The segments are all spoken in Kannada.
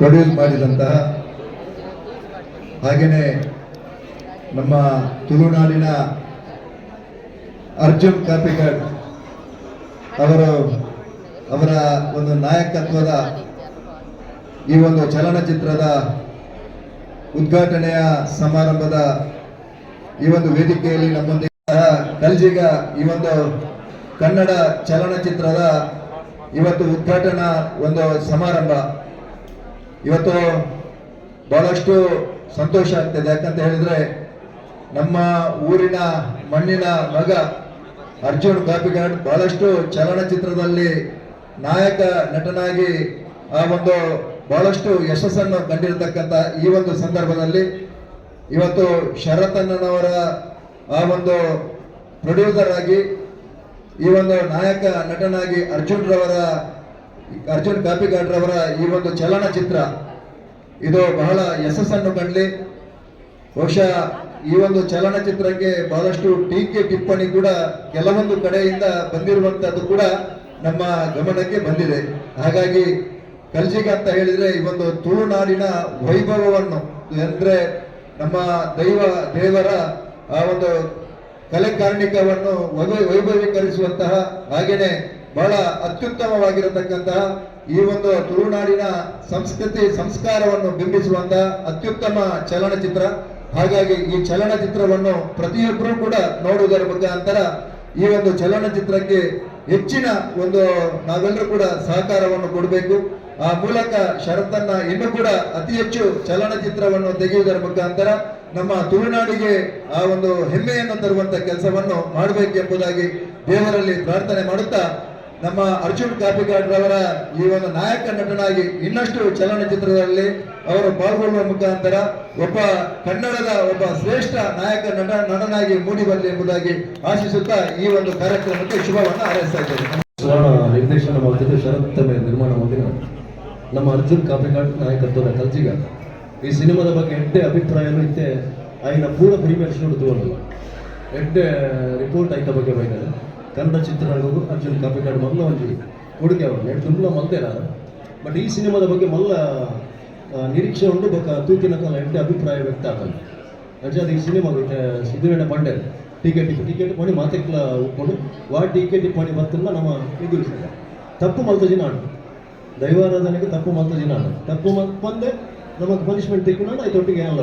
ಪ್ರೊಡ್ಯೂಸ್ ಮಾಡಿದಂತಹ ಹಾಗೆಯೇ ನಮ್ಮ ತುಳುನಾಡಿನ ಅರ್ಜುನ್ ಕಾಪಿಗಡ್ ಅವರು ಅವರ ಒಂದು ನಾಯಕತ್ವದ ಈ ಒಂದು ಚಲನಚಿತ್ರದ ಉದ್ಘಾಟನೆಯ ಸಮಾರಂಭದ ಈ ಒಂದು ವೇದಿಕೆಯಲ್ಲಿ ನಮ್ಮೊಂದಿಗೆ ಕಲ್ಜಿಗ ಈ ಒಂದು ಕನ್ನಡ ಚಲನಚಿತ್ರದ ಇವತ್ತು ಉದ್ಘಾಟನಾ ಒಂದು ಸಮಾರಂಭ ಇವತ್ತು ಬಹಳಷ್ಟು ಸಂತೋಷ ಆಗ್ತದೆ. ಯಾಕಂತ ಹೇಳಿದ್ರೆ ನಮ್ಮ ಊರಿನ ಮಣ್ಣಿನ ಮಗ ಅರ್ಜುನ್ ಕಾಪಿಗಾಡ್ ಬಹಳಷ್ಟು ಚಲನಚಿತ್ರದಲ್ಲಿ ನಾಯಕ ನಟನಾಗಿ ಆ ಒಂದು ಬಹಳಷ್ಟು ಯಶಸ್ಸನ್ನು ಕಂಡಿರತಕ್ಕಂಥ ಈ ಒಂದು ಸಂದರ್ಭದಲ್ಲಿ ಇವತ್ತು ಶರತಣ್ಣನವರ ಆ ಒಂದು ಪ್ರೊಡ್ಯೂಸರ್ ಆಗಿ ಈ ಒಂದು ನಾಯಕ ನಟನಾಗಿ ಅರ್ಜುನ್ ರವರ ಅರ್ಜುನ್ ಕಾಪಿಗಾಡ್ರವರ ಈ ಒಂದು ಚಲನಚಿತ್ರ, ಇದು ಬಹಳ ಯಶಸ್ಸನ್ನು ಕಂಡ್ಲಿ. ಬಹುಶಃ ಈ ಒಂದು ಚಲನಚಿತ್ರಕ್ಕೆ ಬಹಳಷ್ಟು ಟೀಕೆ ಟಿಪ್ಪಣಿ ಕೂಡ ಕೆಲವೊಂದು ಕಡೆಯಿಂದ ಬಂದಿರುವಂತದ್ದು ಕೂಡ ನಮ್ಮ ಗಮನಕ್ಕೆ ಬಂದಿದೆ. ಹಾಗಾಗಿ ಕಲ್ಜಿಗ ಅಂತ ಹೇಳಿದ್ರೆ ಈ ಒಂದು ತುಳುನಾಡಿನ ವೈಭವವನ್ನು, ಅಂದ್ರೆ ನಮ್ಮ ದೈವ, ದೇವರ ಆ ಒಂದು ಕಲೆ ಕಾರ್ಣಿಕವನ್ನು ವೈಭವೀಕರಿಸುವಂತಹ ಹಾಗೇನೆ ಬಹಳ ಅತ್ಯುತ್ತಮವಾಗಿರತಕ್ಕಂತಹ ಈ ಒಂದು ತುಳುನಾಡಿನ ಸಂಸ್ಕೃತಿ ಸಂಸ್ಕಾರವನ್ನು ಬಿಂಬಿಸುವಂತಹ ಅತ್ಯುತ್ತಮ ಚಲನಚಿತ್ರ. ಹಾಗಾಗಿ ಈ ಚಲನಚಿತ್ರವನ್ನು ಪ್ರತಿಯೊಬ್ಬರೂ ಕೂಡ ನೋಡುವುದರ ಮುಖಾಂತರ ಈ ಒಂದು ಚಲನಚಿತ್ರಕ್ಕೆ ಹೆಚ್ಚಿನ ಒಂದು ನಾವೆಲ್ಲರೂ ಕೂಡ ಸಹಕಾರವನ್ನು ಕೊಡಬೇಕು. ಆ ಮೂಲಕ ಶರತ್ತನ್ನ ಇನ್ನೂ ಕೂಡ ಅತಿ ಹೆಚ್ಚು ಚಲನಚಿತ್ರವನ್ನು ತೆಗೆಯುವುದರ ಮುಖಾಂತರ ನಮ್ಮ ತುಳುನಾಡಿಗೆ ಆ ಒಂದು ಹೆಮ್ಮೆಯನ್ನು ತರುವಂತ ಕೆಲಸವನ್ನು ಮಾಡಬೇಕೆಂಬುದಾಗಿ ದೇವರಲ್ಲಿ ಪ್ರಾರ್ಥನೆ ಮಾಡುತ್ತಾ ನಮ್ಮ ಅರ್ಜುನ್ ಕಾಪಿಕಾಡ್ ರವರ ಈ ಒಂದು ನಾಯಕ ನಟನಾಗಿ ಇನ್ನಷ್ಟು ಚಲನಚಿತ್ರದಲ್ಲಿ ಅವರು ಪಾಲ್ಗೊಳ್ಳುವ ಮುಖಾಂತರ ಒಬ್ಬ ಕನ್ನಡದ ಒಬ್ಬ ಶ್ರೇಷ್ಠ ನಾಯಕ ನಟ ನಟನಾಗಿ ಮೂಡಿ ಬರಲಿ ಎಂಬುದಾಗಿ ಆಶಿಸುತ್ತಾ ಈ ಒಂದು ಕಾರ್ಯಕ್ರಮಕ್ಕೆ ಶುಭವನ್ನು ಹಾರೈಸ್ತಾ ಇದ್ದೇನೆ. ಸುವರ್ಣ, ನಿರ್ದೇಶನ ಮಾಡ್ತಿದ್ದು ಶರತ್ ಮೇಲೆ ನಿರ್ಮಾಣ ಮಾಡಿದ ನಮ್ಮ ಅರ್ಜುನ್ ಕಾಪಿಕಾಡ್ ನಾಯಕತ್ವದ ಕಲ್ಜಿಗ. ಈ ಸಿನಿಮಾದ ಬಗ್ಗೆ ಎಡ್ಡೆ ಅಭಿಪ್ರಾಯ ಇತ್ತೆ. ಆಯ್ನ ಪೂರ ಪ್ರೀಮಿಯರ್ ಶೂಟ್ ತಗೊಂಡು ಎಡ್ಡೆ ರಿಪೋರ್ಟ್ ಆಯ್ತ ಬಗ್ಗೆ ಬೈತಾರೆ ಕನ್ನಡ ಚಿತ್ರರಂಗಕ್ಕೂ ಅರ್ಜುನ್ ಕಾಪಿಕಾಡ್ ಮೊದಲ ಒಂದು ಕೊಡುಗೆ ಅವರು ಎರಡು ತುಂಬ ನಾನು. ಬಟ್ ಈ ಸಿನಿಮಾದ ಬಗ್ಗೆ ಮಲ್ಲ ನಿರೀಕ್ಷೆ ಉಂಡು ಬೊಕ್ಕ ತೂಕಿನ ಕಾಲ ಎಂಟು ಅಭಿಪ್ರಾಯ ವ್ಯಕ್ತ ಆಗ್ತದೆ ಅಂಚಾದ ಈ ಸಿನಿಮಾ ಸುಧೀರಣ್ಣ ಪಾಂಡೆ. ಟಿಕೆಟ್ ಟಿಕೆಟ್ ಪಣಿ ಮಾತೆಕ್ಲ ಉಟ್ಕೊಂಡು ವಾ ಟಿಕೆಟ್ ಪಣಿ ಬರ್ತಿಲ್ಲ ನಮ್ಮ ಎದುರಿಸಿಲ್ಲ ತಪ್ಪು ಮಲ್ತಜಿ ಆಡು. ದೈವಾರಾಧನೆಗೆ ತಪ್ಪು ಮಲ್ತಜಿ ಆಡು. ತಪ್ಪು ಮಲ್ ಬಂದೆ ನಮಗೆ ಪನಿಷ್ಮೆಂಟ್ ತಿಕ್ಕೊಂಡು ಆಯ್ತು ಒಟ್ಟಿಗೆ ಏನಲ್ಲ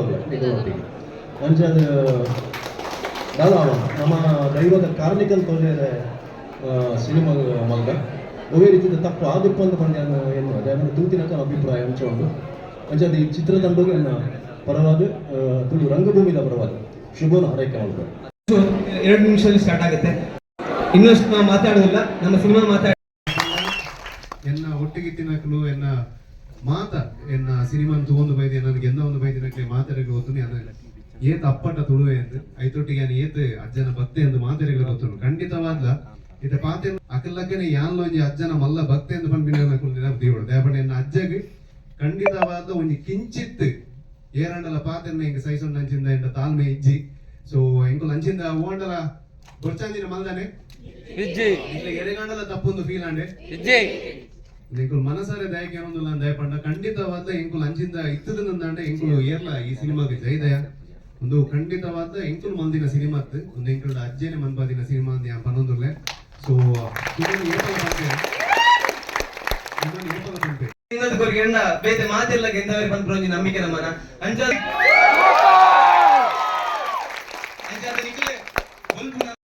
ಒಟ್ಟಿಗೆ ಅಂಚಾದ ದಾದ ನಮ್ಮ ದೈವದ ಕಾರ್ಣಿಕಲ್ ತೋಜೆ ಸಿನಿಮಾ ಮಗ ಒವೇ ರೀತಿಯ ತಪ್ಪು. ಆದಿಪ್ಪ ಅಂತ ಬಂದ ಏನು ಅದೇ ಅದನ್ನು ದೂತಿನಕ ಅಭಿಪ್ರಾಯ ಹಂಚಿಕೊಂಡು ಅದು ಈ ಚಿತ್ರತಂಡಗೆ ನನ್ನ ಪರವಾದ ತುಳು ರಂಗಭೂಮಿದ ಪರವಾದ ಶುಭನ ಹಾರೈಕೆ ಮಾಡ್ತಾರೆ ಎರಡು ನಿಮಿಷದಲ್ಲಿ ಸ್ಟಾರ್ಟ್ ಆಗುತ್ತೆ. ಇನ್ನಷ್ಟು ನಾವು ಮಾತಾಡೋದಿಲ್ಲ ನಮ್ಮ ಸಿನಿಮಾ ಮಾತಾಡ ಎನ್ನ ಒಟ್ಟಿಗೆ ತಿನ್ನಕಲು ಎನ್ನ ಮಾತ ಎನ್ನ ಸಿನಿಮಾ ತಗೊಂಡು ಬೈದೆ ನನಗೆ ಎಂದ ಒಂದು ಬೈದಿನಕ್ಕೆ ಮಾತಾಡಕ್ಕೆ ಗೊತ್ತು ನಾನು ಏತ್ ಅಪ್ಪಟ ತುಳುವೆ ಎಂದು ಐತೊಟ್ಟಿಗೆ ನಾನು ಏತ್ ಅಜ್ಜನ ಭಕ್ತಿ ಎಂದು ಮಾತಾಡಕ್ಕೆ ಗೊತ್ತು ಖಂಡಿತವಾದ ಇತ ಪಾತೆ ಅಕಲ್ಲಕ್ಕನೆ ಯಾನ್ಲ ಒಂಜಿ ಅಜ್ಜನ ಮಲ್ಲ ಭಕ್ತಿ ಎಂದು ದೇವಡು. ದೇವಡ ಎನ್ನ ಅಜ್ಜಗೆ ಖಂಡಿತವಾದ ಒಂಜಿ ಕಿಂಚಿತ್ ಏರಂಡಲ ಪಾತೆರ್ನ ಹಿಂಗೆ ಸಹಿಸೊಂಡು ಅಂಚಿಂದ ಎಂಟ ತಾಳ್ಮೆ ಇಜ್ಜಿ. ಸೊ ಎಂಕುಲ್ ಅಂಚಿಂದ ಓಂಡಲ ಗೊರ್ಚಾಂದಿನ ಮಲ್ದಾನೆ? ಎರೆಗಂಡಲ ತಪ್ಪೊಂದು ಫೀಲ್ ಆಂಡೆ. ಎಂಕುಲ್ ಮನಸಾರೆ ದಯಕ್ಕೆ ಒಂದು ನಾನು ದಯಪಂಡ ಖಂಡಿತವಾದ ಎಂಕುಲ್ ಅಂಚಿಂದ ಇತ್ತದ ನಂದಾಂಡೆ ಇಂಕುಲು ಏರ್ಲ ಈ ಸಿನಿಮಾಗೆ. ಜೈದಯ ಒಂದು ಖಂಡಿತವಾದ ಇಂಕುಲ್ ಮಂದಿನ ಸಿನಿಮಾತ್ ಒಂದು ಇಂಕುಲ್ ಅಜ್ಜೇನೆ ಮನ್ಪಾದಿನ ಸಿನಿಮಾ ಅಂತ ಯಾ ಪನ್ನೊಂದುರ್ಲೆ ಸೊ ಇದನ್ನು ಏಪಲ ಪಂಪೆ ಇದನ್ನು ಏಪಲ ಪಂಪೆ ಇನ್ನೊಂದು ಎಂಡ ಬೇತೆ ಮಾತಿಲ್ಲ ಗೆಂದವರಿ ಬಂದ್ ಬರೋಂಜಿ ನಂಬಿಕೆ ನಮ್ಮನ ಅಂಜಾದ